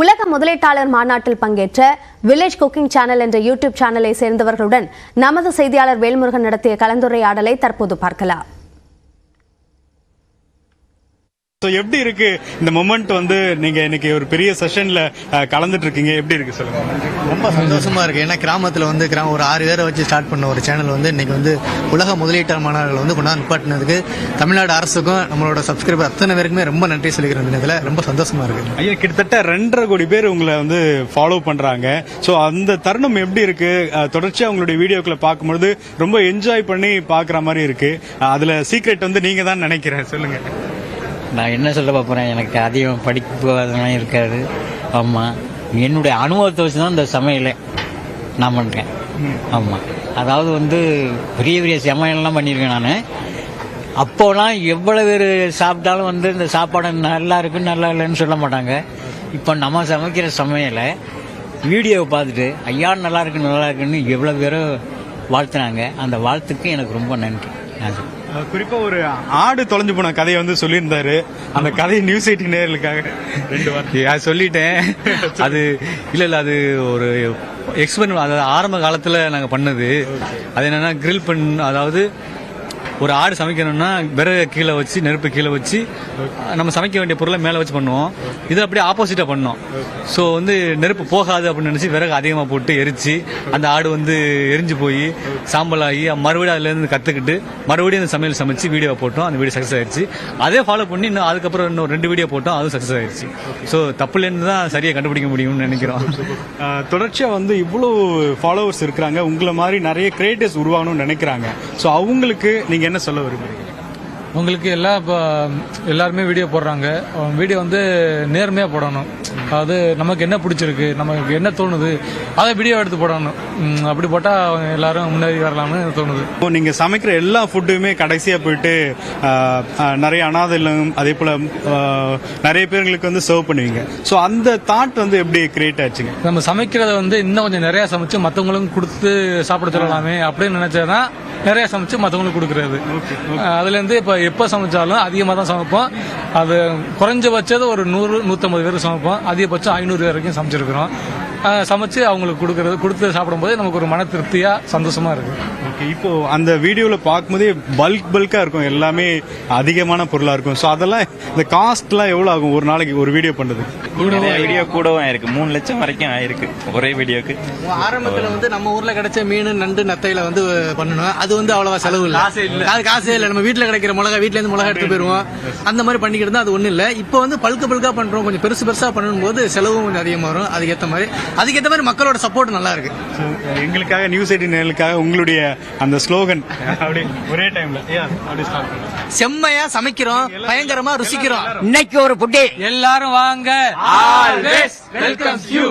உலக முதலீட்டாளர் மாநாட்டில் பங்கேற்ற வில்லேஜ் குக்கிங் சேனல் என்ற யூடியூப் சேனலை சேர்ந்தவர்களுடன் நமது செய்தியாளர் வேல்முருகன் நடத்திய கலந்துரையாடலை தற்போது பார்க்கலாம். ஸோ எப்படி இருக்கு இந்த மொமெண்ட் வந்து நீங்க இன்னைக்கு ஒரு பெரிய செஷன்ல கலந்துட்டு இருக்கீங்க? எப்படி இருக்கு சொல்லுங்க? ரொம்ப சந்தோஷமா இருக்கு. ஏன்னா கிராமத்துல வந்து கிராம ஒரு ஆறு பேரை வச்சு ஸ்டார்ட் பண்ண ஒரு சேனல் வந்து இன்னைக்கு வந்து உலக முதலீட்டாளர் மாநாடுகள் வந்து கொண்டாந்து நிப்பாட்டினதுக்கு தமிழ்நாடு அரசுக்கும் நம்மளோட சப்ஸ்கிரைபர் அத்தனை பேருக்குமே ரொம்ப நன்றி சொல்லிக்கிறேன் இதுல. ரொம்ப சந்தோஷமா இருக்கு. ஐயா கிட்டத்தட்ட ரெண்டரை கோடி பேர் உங்களை வந்து ஃபாலோ பண்றாங்க. ஸோ அந்த தருணம் எப்படி இருக்கு? அஹ், தொடர்ச்சியா உங்களுடைய வீடியோக்களை பார்க்கும்பொழுது ரொம்ப என்ஜாய் பண்ணி பார்க்குற மாதிரி இருக்கு. அதுல சீக்ரெட் வந்து நீங்க தான் நினைக்கிறேன். சொல்லுங்க. நான் என்ன சொல்ல போகிறேன் எனக்கு அதிகம் படிப்பு அதெல்லாம் இருக்காது. ஆமாம் என்னுடைய அனுபவத்தை வச்சு தான் இந்த சமையலை நான் பண்ணுறேன் ஆமாம் அதாவது வந்து பெரிய பெரிய சமையல்லாம் பண்ணியிருக்கேன் நான். அப்போலாம் எவ்வளோ பேர் சாப்பிட்டாலும் வந்து இந்த சாப்பாடு நல்லா இருக்குன்னு நல்லா இல்லைன்னு சொல்ல மாட்டாங்க. இப்போ நம்ம சமைக்கிற சமையலை வீடியோவை பார்த்துட்டு ஐயா நல்லா இருக்கு நல்லா இருக்குன்னு எவ்வளோ பேரும் வாழ்த்துனாங்க. அந்த வாழ்த்துக்கு எனக்கு ரொம்ப நன்றி. குறிப்பா ஒரு ஆடு தொலைஞ்சு போன கதையை வந்து சொல்லியிருந்தாரு. அந்த கதையை நியூஸ் எயிட்டி நேர்களுக்காக ரெண்டு வாரம். யா, சொல்லிட்டேன். அது இல்ல இல்ல அது ஒரு எக்ஸ்பெரிமெண்ட் அதாவது ஆரம்ப காலத்துல நாங்க பண்ணது. அது என்னன்னா கிரில் பண் அதாவது ஒரு ஆடு சமைக்கணும்னா விறகு கீழே வச்சு நெருப்பு கீழே வச்சு நம்ம சமைக்க வேண்டிய பொருளை மேலே வச்சு பண்ணுவோம். இது அப்படியே ஆப்போசிட்டாக பண்ணோம். ஸோ வந்து நெருப்பு போகாது அப்படின்னு நினச்சி விறகு அதிகமாக போட்டு எரிச்சு அந்த ஆடு வந்து எரிஞ்சு போய் சாம்பலாகி மறுபடியும் அதுலேருந்து கற்றுக்கிட்டு மறுபடியும் அந்த சமையல் சமைச்சு வீடியோ போட்டோம் அந்த வீடியோ சக்ஸஸ் ஆயிடுச்சு அதே ஃபாலோ பண்ணி இன்னும் அதுக்கப்புறம் இன்னும் ரெண்டு வீடியோ போட்டோம் அதுவும் சக்ஸஸ் ஆயிடுச்சு ஸோ தப்புலேருந்து தான் சரியாக கண்டுபிடிக்க முடியும்னு நினைக்கிறோம். அஹ், தொடர்ச்சியா வந்து இவ்வளவு ஃபாலோவர்ஸ் இருக்கிறாங்க. உங்களை மாதிரி நிறைய கிரியேட்டர்ஸ் உருவாகணும்னு நினைக்கிறாங்க. ஸோ அவங்களுக்கு என்ன சொல்ல விரும்புறீங்க? உங்களுக்கு எல்லாம் இப்போ எல்லாருமே வீடியோ போடுறாங்க. வீடியோ வந்து நேர்மையாக போடணும். அதாவது நமக்கு என்ன பிடிச்சிருக்கு நமக்கு என்ன தோணுது அதை வீடியோ எடுத்து போடணும். அப்படி போட்டால் எல்லாரும் முன்னேறி வரலாம்னு தோணுது. இப்போ நீங்க சமைக்கிற எல்லா ஃபுட்டுமே கடைசியா போயிட்டு நிறைய அனாதை இல்லம் அதே போல நிறைய பேர்களுக்கு வந்து சர்வ் பண்ணுவீங்க. ஸோ அந்த தாட் வந்து எப்படி கிரியேட் ஆச்சுங்க? நம்ம சமைக்கிறத வந்து இன்னும் கொஞ்சம் நிறையா சமைச்சு மற்றவங்களுக்கும் கொடுத்து சாப்பிட சொல்லலாமே அப்படின்னு நினைச்சதான் நிறைய சமைச்சு மற்றவங்களுக்கு கொடுக்கறது. அதுலேருந்து இப்போ எப்போ சமைச்சாலும் அதிகமாக தான் சமைப்போம். அது குறைஞ்சபட்சம் ஒரு நூறு நூற்றம்பது பேருக்கு சமைப்போம். அதிகபட்சம் ஐநூறு பேர் வரைக்கும் சமைச்சிருக்கிறோம். சமைச்சு அவங்களுக்கு கொடுக்கறது கொடுத்து சாப்பிடும்போது நமக்கு ஒரு மன திருப்தியாக சந்தோஷமா இருக்கு. ஓகே இப்போ அந்த வீடியோல பார்க்கும்போதே பல்க் பல்கா இருக்கும். எல்லாமே அதிகமான பொருளா இருக்கும். ஸோ அதெல்லாம் இந்த காஸ்ட்லாம் எவ்வளவு ஆகும் ஒரு நாளைக்கு ஒரு வீடியோ பண்றது? வீடியோ கூடவும் ஆயிருக்கு மூணு லட்சம் வரைக்கும் ஆயிருக்கு ஒரே வீடியோக்கு ஆரம்பத்துல வந்து நம்ம ஊர்ல கிடைச்ச மீன் நண்டு நத்தையில வந்து பண்ணணும் அது வந்து அவ்வளவா செலவு இல்ல. அது காசே இல்ல. நம்ம வீட்ல கிடைக்கிற மிளகா வீட்ல இருந்து மிளகா எடுத்து போயிருவோம். அந்த மாதிரி பண்ணிக்கிட்டு இருந்தா அது ஒண்ணு இல்ல. இப்போ வந்து பல்க பல்கா பண்றோம். கொஞ்சம் பெருசு பெருசா பண்ணும்போது செலவும் கொஞ்சம் அதிகமா வரும். அதுக்கேத்த மாதிரி அதுக்கேத்த மாதிரி மக்களோட சப்போர்ட் நல்லா இருக்கு எங்களுக்காக நியூஸ் எயிட்டி நேர்களுக்காக உங்களுடைய அந்த ஸ்லோகன் அப்படி ஒரே டைம்ல செம்மையா சமைக்கிறோம் பயங்கரமா ருசிக்கிறோம். இன்னைக்கு ஒரு புட்டி எல்லாரும் வாங்க. Welcome you